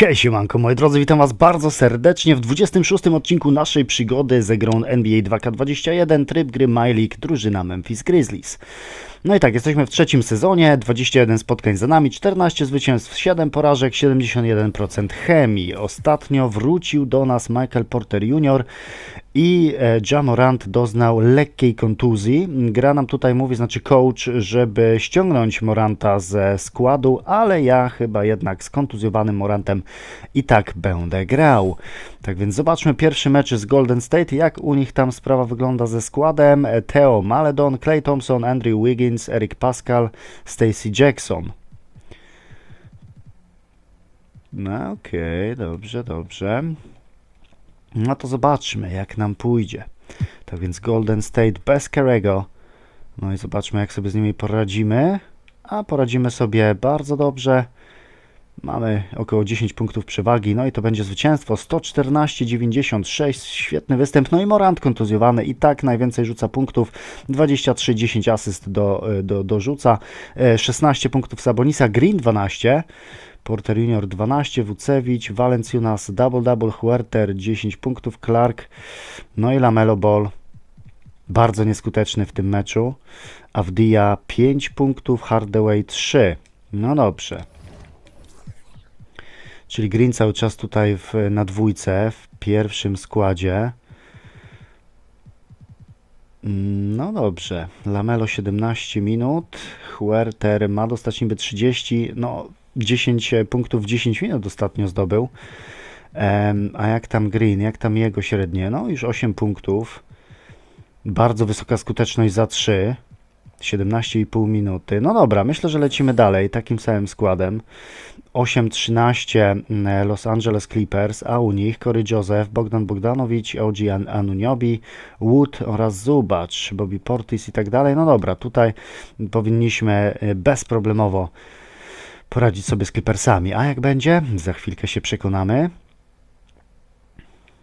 Hej siemanko moi drodzy, witam was bardzo serdecznie w 26 odcinku naszej przygody ze grą NBA 2K21, tryb gry My League, drużyna Memphis Grizzlies. No i tak, jesteśmy w trzecim sezonie, 21 spotkań za nami, 14 zwycięstw, 7 porażek, 71% chemii. Ostatnio wrócił do nas Michael Porter Jr. i e, Jamorant doznał lekkiej kontuzji. Gra nam tutaj mówi, znaczy coach, żeby ściągnąć Moranta ze składu, ale ja chyba jednak z kontuzjowanym Morantem i tak będę grał. Tak więc zobaczmy pierwszy mecz z Golden State, jak u nich tam sprawa wygląda ze składem. Theo Maledon, Clay Thompson, Andrew Wiggins, Eric Pascal, Stacey Jackson. No okej, dobrze, dobrze. No to zobaczmy, jak nam pójdzie. Tak więc Golden State bez Carego. No i zobaczmy, jak sobie z nimi poradzimy. A poradzimy sobie bardzo dobrze. Mamy około 10 punktów przewagi, no i to będzie zwycięstwo. 114-96, świetny występ, no i Morant kontuzjowany i tak najwięcej rzuca punktów, 23, 10 asyst do, do, dorzuca, E, 16 punktów Sabonisa, Green 12, Porter Junior 12, Wucewicz, Valenciunas, double-double, Huerter 10 punktów, Clark, no i Lamelo Ball, bardzo nieskuteczny w tym meczu, Avdia 5 punktów, Hardaway 3, no dobrze. Czyli Green cały czas tutaj w, na dwójce, w pierwszym składzie. Mm, No dobrze. Lamelo 17 minut. Huerter ma dostać niby 30. No, 10 punktów w 10 minut ostatnio zdobył. Em, a jak tam Green? Jak tam jego średnie? No, już 8 punktów. Bardzo wysoka skuteczność za 3. 17,5 minuty. No dobra, myślę, że lecimy dalej takim samym składem. 8-13 mm, Los Angeles Clippers, a u nich Corey Joseph, Bogdan Bogdanowicz, OG An- Anuniobi, Wood oraz Zubacz, Bobby Portis i tak dalej. No dobra, tutaj powinniśmy y, bezproblemowo poradzić sobie z Clippersami. A jak będzie? Za chwilkę się przekonamy.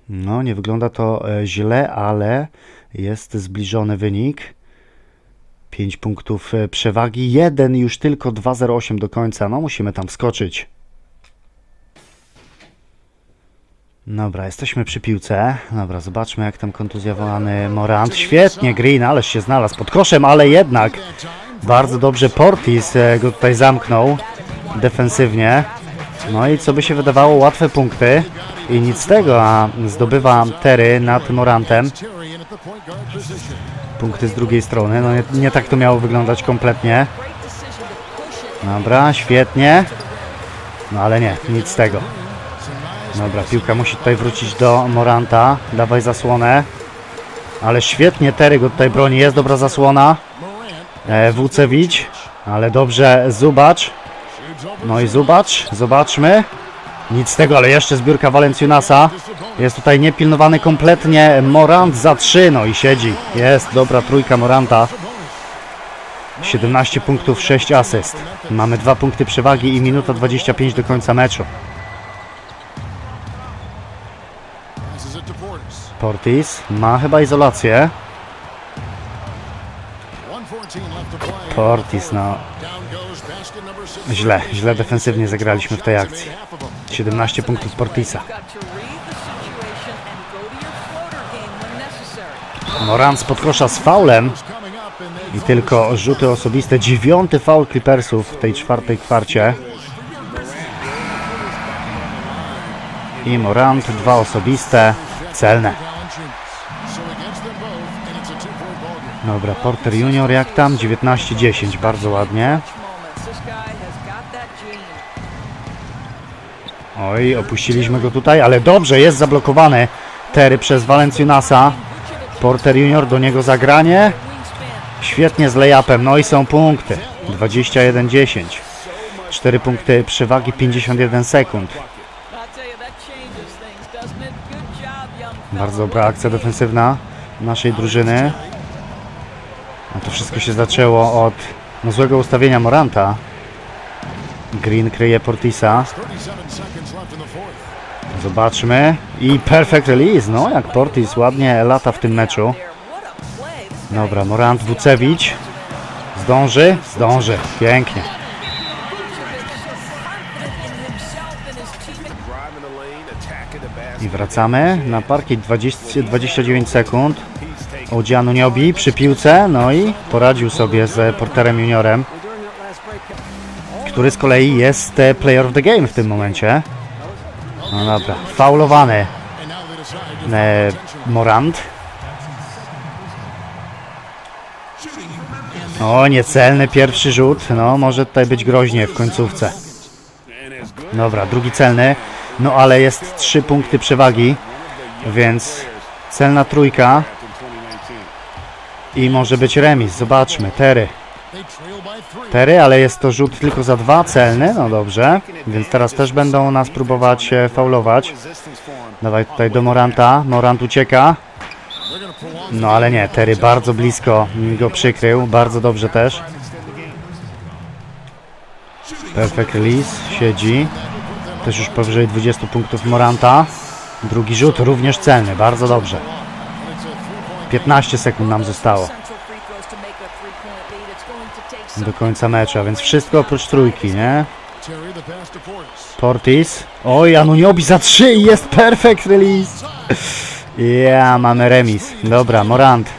No, nie wygląda to e, źle, ale jest zbliżony wynik. 5 punktów e, przewagi, jeden już tylko 2,08 do końca. No musimy tam wskoczyć. Dobra, jesteśmy przy piłce. Dobra, zobaczmy jak tam kontuzjowany Morant. Świetnie, Green, ależ się znalazł pod koszem, ale jednak bardzo dobrze Portis e, go tutaj zamknął defensywnie. No i co by się wydawało, łatwe punkty. I nic z tego, a zdobywa Terry nad Morantem punkty z drugiej strony. No nie, nie tak to miało wyglądać kompletnie. Dobra, świetnie. No ale nie, nic z tego. Dobra, piłka musi tutaj wrócić do Moranta. Dawaj zasłonę. Ale świetnie Terry go tutaj broni. Jest dobra zasłona. E, Wucewicz. Ale dobrze Zubacz. No i Zubacz. Zobaczmy. Nic z tego, ale jeszcze zbiórka Valenciunasa. Jest tutaj niepilnowany kompletnie Morant za 3, no i siedzi. Jest, dobra trójka Moranta. 17 punktów, 6 asyst. Mamy 2 punkty przewagi i minuta 25 do końca meczu. Portis ma chyba izolację. Portis, no źle, źle defensywnie zagraliśmy w tej akcji. 17 punktów Portisa. Morant spod kosza z faulem i tylko rzuty osobiste. Dziewiąty faul Clippersów w tej czwartej kwarcie. I Morant, dwa osobiste, celne. Dobra, Porter Junior jak tam? 19-10, bardzo ładnie. Oj, opuściliśmy go tutaj, ale dobrze, jest zablokowany Terry przez Valenciunasa. Porter Junior do niego zagranie. Świetnie z layupem, no i są punkty. 21-10. 4 punkty przewagi, 51 sekund. Bardzo dobra akcja defensywna naszej drużyny. A to wszystko się zaczęło od no, złego ustawienia Moranta. Green kryje Portisa. Zobaczmy. I perfect release. No, jak Portis ładnie lata w tym meczu. Dobra, Morant Wucewicz. Zdąży? Zdąży. Pięknie. I wracamy na parkiet 20, 29 sekund. Odzianu Niobi przy piłce, no i poradził sobie z Porterem Juniorem, który z kolei jest e, player of the game w tym momencie. No dobra, faulowany e, Morant. O, niecelny pierwszy rzut, no może tutaj być groźnie w końcówce. Dobra, drugi celny, no ale jest trzy punkty przewagi, więc celna trójka i może być remis, zobaczmy, Tery. Tery, ale jest to rzut tylko za dwa, celny, no dobrze, więc teraz też będą nas próbować e, faulować. Dawaj tutaj do Moranta, Morant ucieka, no ale nie, Terry bardzo blisko go przykrył, bardzo dobrze też. Perfect release, siedzi. Też już powyżej 20 punktów Moranta. Drugi rzut również celny, bardzo dobrze. 15 sekund nam zostało do końca meczu, więc wszystko oprócz trójki, nie? Portis. Oj, Anuniobi za 3 i jest perfect release. Ja, mamy remis. Dobra, Morant.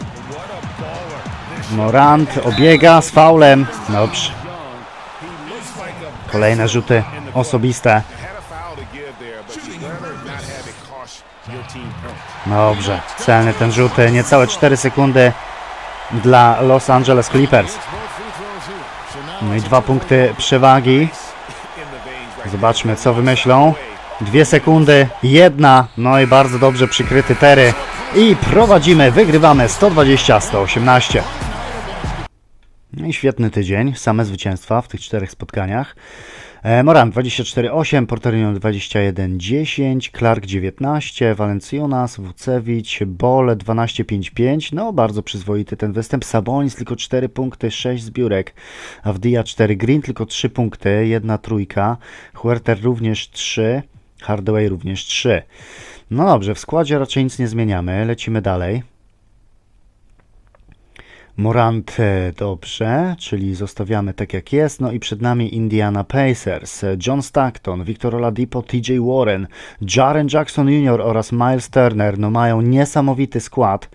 Morant obiega z faulem. Dobrze. Kolejne rzuty osobiste. Dobrze, celny ten rzut. Niecałe 4 sekundy dla Los Angeles Clippers. No i dwa punkty przewagi. Zobaczmy, co wymyślą. Dwie sekundy, jedna, no i bardzo dobrze przykryty Tery. I prowadzimy, wygrywamy 120-118. No i świetny tydzień, same zwycięstwa w tych czterech spotkaniach. Moran 24-8, Porterino 21-10, Clark 19, Valenciunas, Wucewicz, Bole 12-5-5. No bardzo przyzwoity ten występ. Sabonis tylko 4 punkty, 6 zbiórek. Avdia 4, Green tylko 3 punkty, jedna trójka. Huerter również 3, Hardaway również 3. No dobrze, w składzie raczej nic nie zmieniamy, lecimy dalej. Morant e, dobrze, czyli zostawiamy tak jak jest. No i przed nami Indiana Pacers, John Stockton, Victor Oladipo, TJ Warren, Jaren Jackson Jr. oraz Miles Turner. No mają niesamowity skład.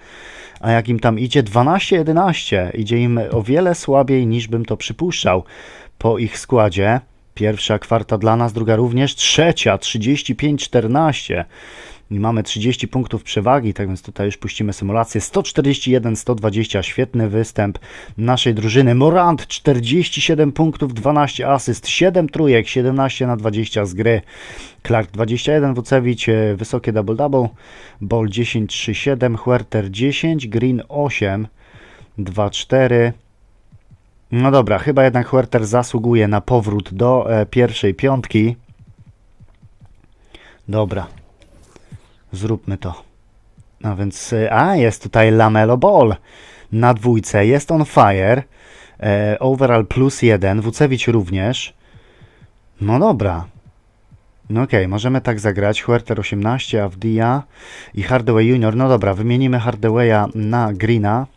A jak im tam idzie 12-11, idzie im o wiele słabiej niż bym to przypuszczał po ich składzie. Pierwsza kwarta dla nas, druga również, trzecia 35-14 i mamy 30 punktów przewagi, tak więc tutaj już puścimy symulację. 141-120, świetny występ naszej drużyny. Morant 47 punktów, 12 asyst, 7 trójek, 17 na 20 z gry. Clark 21, Wucewicz e, wysokie double-double, Ball 10, 3, 7, Huerter 10, Green 8, 2, 4. No dobra, chyba jednak Huerter zasługuje na powrót do e, pierwszej piątki. Dobra, Zróbmy to. No więc, e, a jest tutaj Lamelo Ball na dwójce, jest on fire. E, overall plus jeden, Wucewicz również. No dobra. No okej, okay, możemy tak zagrać. Huerter 18, Avdia i Hardaway Junior. No dobra, wymienimy Hardawaya na Greena.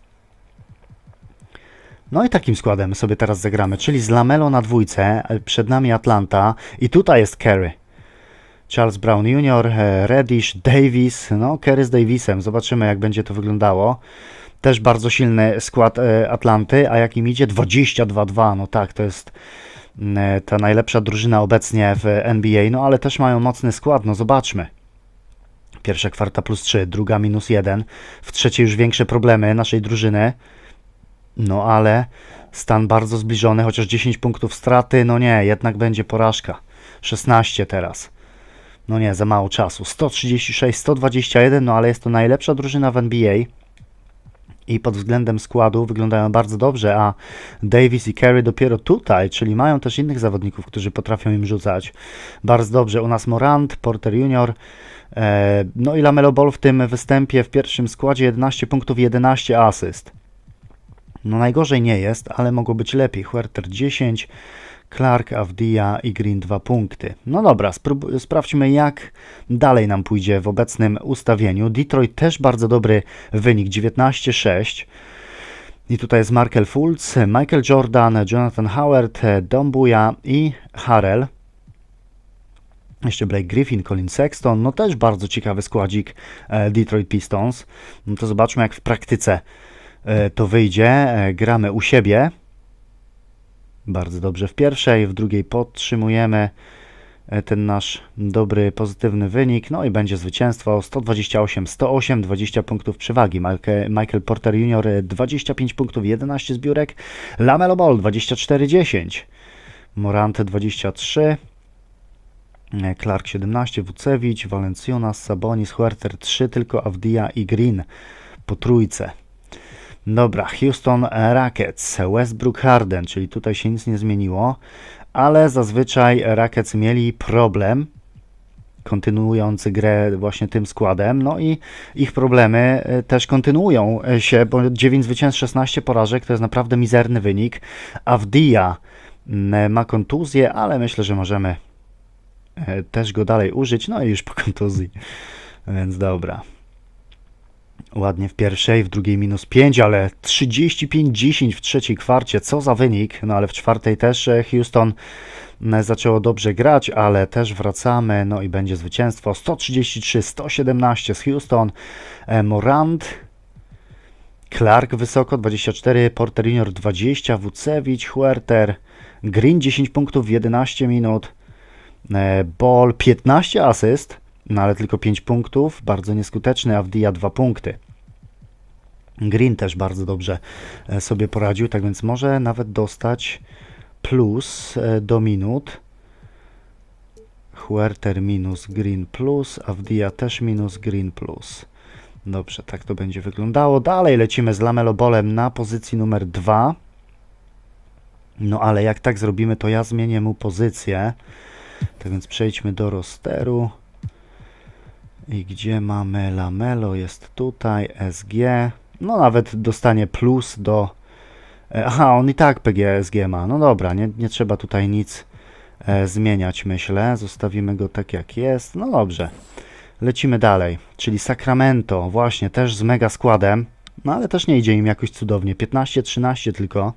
No i takim składem sobie teraz zagramy, czyli z Lamelo na dwójce, e, przed nami Atlanta i tutaj jest Kerry. Charles Brown Jr., e, Reddish, Davis, no Kerry z Davisem, zobaczymy jak będzie to wyglądało. Też bardzo silny skład e, Atlanty, a jak im idzie 22-2, no tak, to jest mm, e, ta najlepsza drużyna obecnie w NBA, no ale też mają mocny skład, no zobaczmy. Pierwsza kwarta plus 3, druga minus 1, w trzeciej już większe problemy naszej drużyny, no ale stan bardzo zbliżony, chociaż 10 punktów straty, no nie, jednak będzie porażka. 16 teraz. No nie, za mało czasu. 136, 121, no ale jest to najlepsza drużyna w NBA. I pod względem składu wyglądają bardzo dobrze, a Davis i Kerry dopiero tutaj, czyli mają też innych zawodników, którzy potrafią im rzucać. Bardzo dobrze. U nas Morant, Porter Junior, e, no i Lamelo Ball w tym występie w pierwszym składzie 11 punktów, 11 asyst. No najgorzej nie jest, ale mogło być lepiej. Huerter 10, Clark, Avdia i Green 2 punkty. No dobra, sprawdźmy jak dalej nam pójdzie w obecnym ustawieniu. Detroit też bardzo dobry wynik, 19-6. I tutaj jest Markel Fultz, Michael Jordan, Jonathan Howard, Dombuja i Harrell. Jeszcze Blake Griffin, Colin Sexton, no też bardzo ciekawy składzik e, Detroit Pistons. No to zobaczmy jak w praktyce e, to wyjdzie. E, gramy u siebie. Bardzo dobrze w pierwszej, w drugiej podtrzymujemy e, ten nasz dobry, pozytywny wynik. No i będzie zwycięstwo 128-108, 20 punktów przewagi. Michael, Porter Jr. e, 25 punktów, 11 zbiórek. Lamelo Ball 24-10. Morante 23. E, Clark 17, Wucewicz, Valenciunas, Sabonis, Huerter 3, tylko Avdia i Green po trójce. Dobra, Houston Rockets, Westbrook Harden, czyli tutaj się nic nie zmieniło, ale zazwyczaj Rockets mieli problem kontynuujący grę właśnie tym składem, no i ich problemy e, też kontynuują się, bo 9 zwycięstw, 16 porażek to jest naprawdę mizerny wynik. Avdia mm, ma kontuzję, ale myślę, że możemy e, też go dalej użyć, no i już po kontuzji, więc dobra. Ładnie w pierwszej, w drugiej minus 5, ale 35-10 w trzeciej kwarcie. Co za wynik. No ale w czwartej też e, Houston zaczęło dobrze grać, ale też wracamy. No i będzie zwycięstwo 133-117 z Houston. E, Morant, Clark wysoko 24, Porter Junior 20, Wucewicz, Huerter, Green 10 punktów w 11 minut. E, Ball 15 asyst, no ale tylko 5 punktów, bardzo nieskuteczny, Avdia 2 punkty. Green też bardzo dobrze e, sobie poradził, tak więc może nawet dostać plus e, do minut. Huerter minus Green plus, Avdia też minus Green plus. Dobrze, tak to będzie wyglądało. Dalej lecimy z Lamelo Bolem na pozycji numer 2. No ale jak tak zrobimy, to ja zmienię mu pozycję. Tak więc przejdźmy do rosteru. I gdzie mamy Lamelo? Jest tutaj, SG. No nawet dostanie plus do... e, Aha, on i tak PGSG ma. No dobra, nie, nie trzeba tutaj nic e, zmieniać, myślę. Zostawimy go tak jak jest. No dobrze. Lecimy dalej. Czyli Sacramento, właśnie też z mega składem. No ale też nie idzie im jakoś cudownie. 15-13 tylko.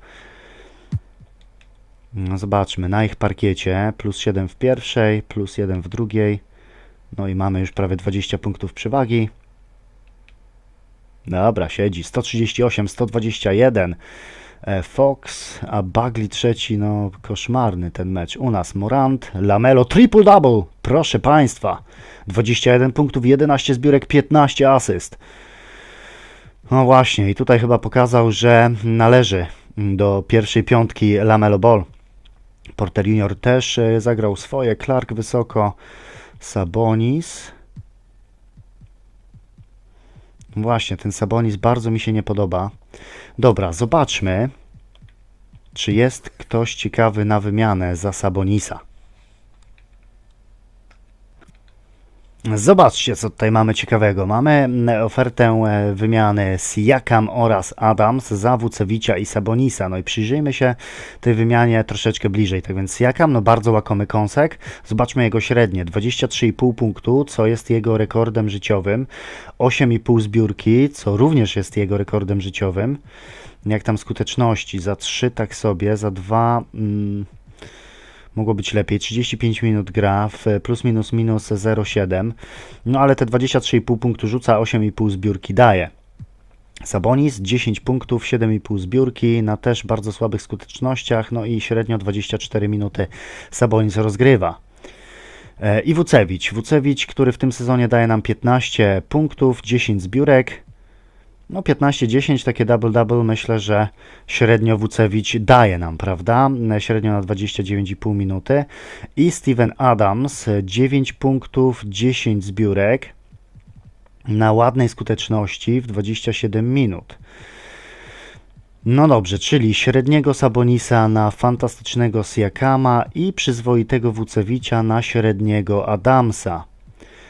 No zobaczmy, na ich parkiecie plus 7 w pierwszej, plus 1 w drugiej. No i mamy już prawie 20 punktów przewagi. Dobra, siedzi. 138, 121. E, Fox, a Bagley trzeci, no koszmarny ten mecz. U nas Morant, Lamelo, triple-double, proszę Państwa. 21 punktów, 11 zbiórek, 15 asyst. No właśnie, i tutaj chyba pokazał, że należy do pierwszej piątki Lamelo Ball. Porter Junior też e, zagrał swoje, Clark wysoko, Sabonis. Właśnie, ten Sabonis bardzo mi się nie podoba. Dobra, zobaczmy, czy jest ktoś ciekawy na wymianę za Sabonisa. Zobaczcie, co tutaj mamy ciekawego. Mamy mm, ofertę e, wymiany Siakam oraz Adams za Wucewicza i Sabonisa. No i przyjrzyjmy się tej wymianie troszeczkę bliżej. Tak więc Siakam, no bardzo łakomy kąsek. Zobaczmy jego średnie. 23,5 punktu, co jest jego rekordem życiowym. 8,5 zbiórki, co również jest jego rekordem życiowym. Jak tam skuteczności? Za 3 tak sobie, za 2... Mm, mogło być lepiej. 35 minut gra w plus minus minus 0,7. No ale te 23,5 punktu rzuca, 8,5 zbiórki daje. Sabonis 10 punktów, 7,5 zbiórki na też bardzo słabych skutecznościach, no i średnio 24 minuty Sabonis rozgrywa. E, I Wucewicz. Wucewicz, który w tym sezonie daje nam 15 punktów, 10 zbiórek. No 15-10, takie double-double myślę, że średnio Wucewicz daje nam, prawda? Średnio na 29,5 minuty. I Steven Adams, 9 punktów, 10 zbiórek na ładnej skuteczności w 27 minut. No dobrze, czyli średniego Sabonisa na fantastycznego Siakama i przyzwoitego Wucewicza na średniego Adamsa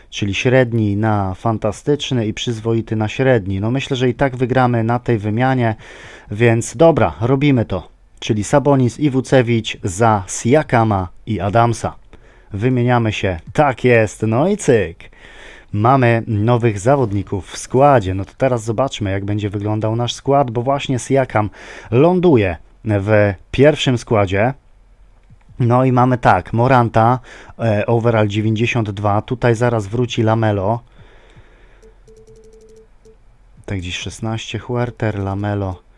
czyli średni na fantastyczny i przyzwoity na średni. No myślę, że i tak wygramy na tej wymianie, więc dobra, robimy to. Czyli Sabonis i Wucewicz za Siakama i Adamsa. Wymieniamy się. Tak jest, no i cyk. Mamy nowych zawodników w składzie. No to teraz zobaczmy, jak będzie wyglądał nasz skład, bo właśnie Siakam ląduje w pierwszym składzie. No i mamy tak, Moranta, e, overall 92, tutaj zaraz wróci Lamelo. Tak gdzieś 16, Huerter, Lamelo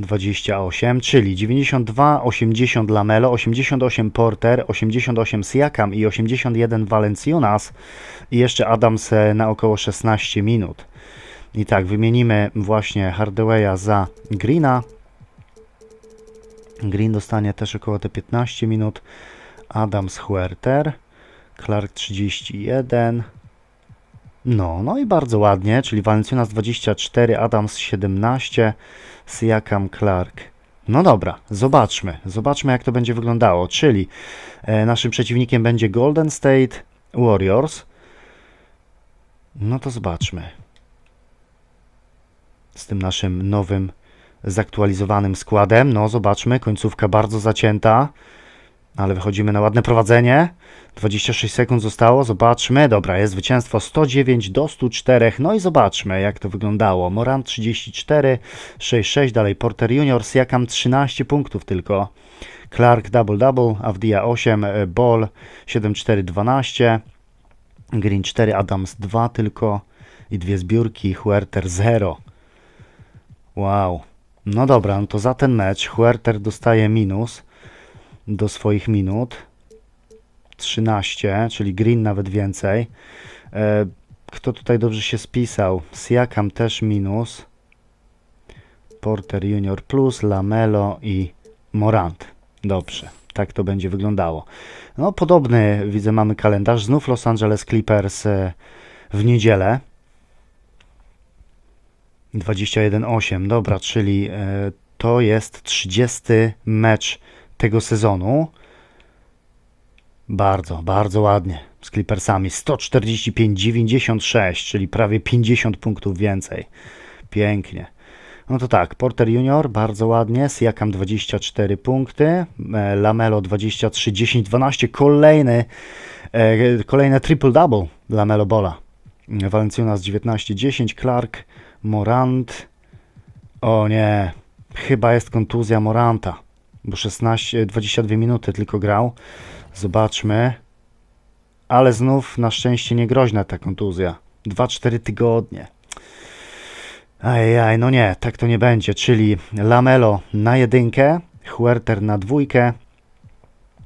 28, czyli 92, 80 Lamelo, 88 Porter, 88 Siakam i 81 Valenciunas i jeszcze Adams na około 16 minut. I tak, wymienimy właśnie Hardawaya za Greena. Green dostanie też około te 15 minut. Adams Huerter, Clark 31. No, no i bardzo ładnie, czyli Valenciunas 24, Adams 17, Siakam Clark. No dobra, zobaczmy, zobaczmy jak to będzie wyglądało, czyli e, naszym przeciwnikiem będzie Golden State Warriors. No to zobaczmy. Z tym naszym nowym, zaktualizowanym składem. No zobaczmy, końcówka bardzo zacięta. Ale wychodzimy na ładne prowadzenie. 26 sekund zostało, zobaczmy. Dobra, jest zwycięstwo 109 do 104. No i zobaczmy, jak to wyglądało. Moran 34, 6-6, dalej Porter Junior, Siakam 13 punktów tylko. Clark double-double, Avdia 8, e, Ball 7-4, 12. Green 4, Adams 2 tylko i dwie zbiórki, Huerter 0. Wow. No dobra, no to za ten mecz Huerter dostaje minus do swoich minut. 13, czyli Green nawet więcej. E, Kto tutaj dobrze się spisał? Siakam też minus. Porter Junior plus, Lamelo i Morant. Dobrze, tak to będzie wyglądało. No podobny widzę mamy kalendarz. Znów Los Angeles Clippers e, w niedzielę. 21-8, dobra, czyli e, to jest 30 mecz tego sezonu. Bardzo, bardzo ładnie z Clippersami. 145-96, czyli prawie 50 punktów więcej. Pięknie. No to tak, Porter Junior bardzo ładnie, Siakam 24 punkty, e, Lamelo 23, 10, 12, kolejny, e, kolejne triple-double Lamelo Bola. Valenciunas 19, 10, Clark, Morant. O nie, chyba jest kontuzja Moranta, bo 16, 22 minuty tylko grał. Zobaczmy. Ale znów na szczęście nie groźna ta kontuzja. 2-4 tygodnie. Ajaj, no nie, tak to nie będzie. Czyli Lamelo na jedynkę, Huerter na dwójkę,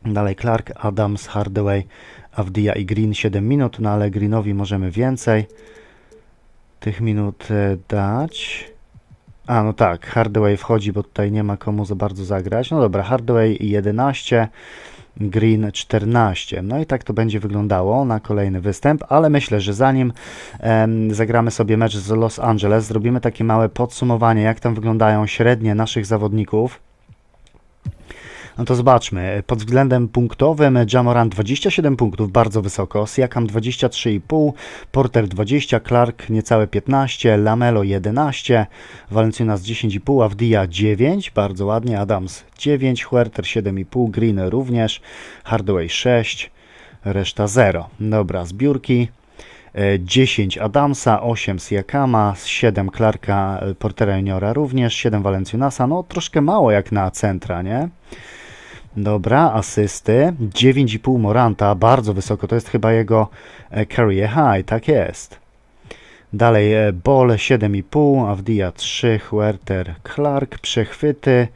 dalej Clark, Adams, Hardaway, Avdia i Green 7 minut, no ale Greenowi możemy więcej tych minut e, dać. A, no tak, Hardaway wchodzi, bo tutaj nie ma komu za bardzo zagrać. No dobra, Hardaway 11, Green 14. No i tak to będzie wyglądało na kolejny występ, ale myślę, że zanim em, zagramy sobie mecz z Los Angeles, zrobimy takie małe podsumowanie, jak tam wyglądają średnie naszych zawodników. No to zobaczmy. Pod względem punktowym Jamoran 27 punktów, bardzo wysoko. Siakam 23,5, Porter 20, Clark niecałe 15, Lamelo 11, Valenciunas 10,5, Avdia 9, bardzo ładnie, Adams 9, Huerter 7,5, Green również, Hardaway 6, reszta 0. Dobra, zbiórki. E, 10 Adamsa, 8 Siakama, 7 Clarka, e, Portera Juniora również, 7 Valenciunasa, no troszkę mało jak na centra, nie? Dobra, asysty, 9,5 Moranta, bardzo wysoko, to jest chyba jego e, career high, tak jest. Dalej e, Ball 7,5, Avdia 3, Huerter, Clark, przechwyty,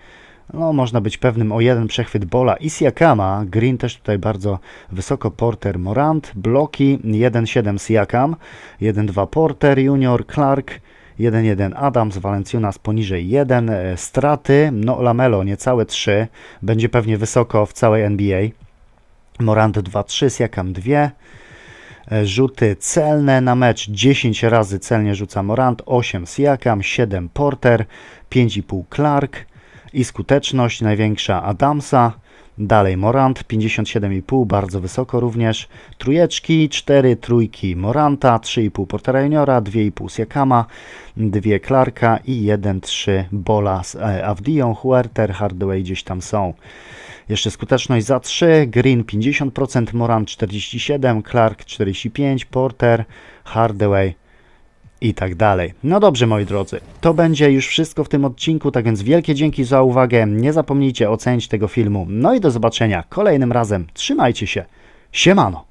no można być pewnym o jeden przechwyt Bola i Siakama, Green też tutaj bardzo wysoko, Porter, Morant, bloki 1,7 Siakam, 1,2 Porter, Junior, Clark, 1-1 Adams, Valenciunas poniżej 1, e, straty, no Lamelo niecałe 3, będzie pewnie wysoko w całej NBA. Morant 2-3, Siakam 2. E, Rzuty celne na mecz 10 razy celnie rzuca Morant, 8 Siakam, 7 Porter, 5,5 Clark i skuteczność największa Adamsa. Dalej Morant 57,5, bardzo wysoko również. Trójeczki, 4 trójki Moranta, 3,5 Portera Juniora, 2,5 Siakama, 2 Clarka i 1,3 Bola z Avdią, Huerter, Hardaway gdzieś tam są. Jeszcze skuteczność za 3, Green 50%, Morant 47, Clark 45, Porter, Hardaway i tak dalej. No dobrze, moi drodzy, to będzie już wszystko w tym odcinku, tak więc wielkie dzięki za uwagę. Nie zapomnijcie ocenić tego filmu. No i do zobaczenia kolejnym razem. Trzymajcie się. Siemano.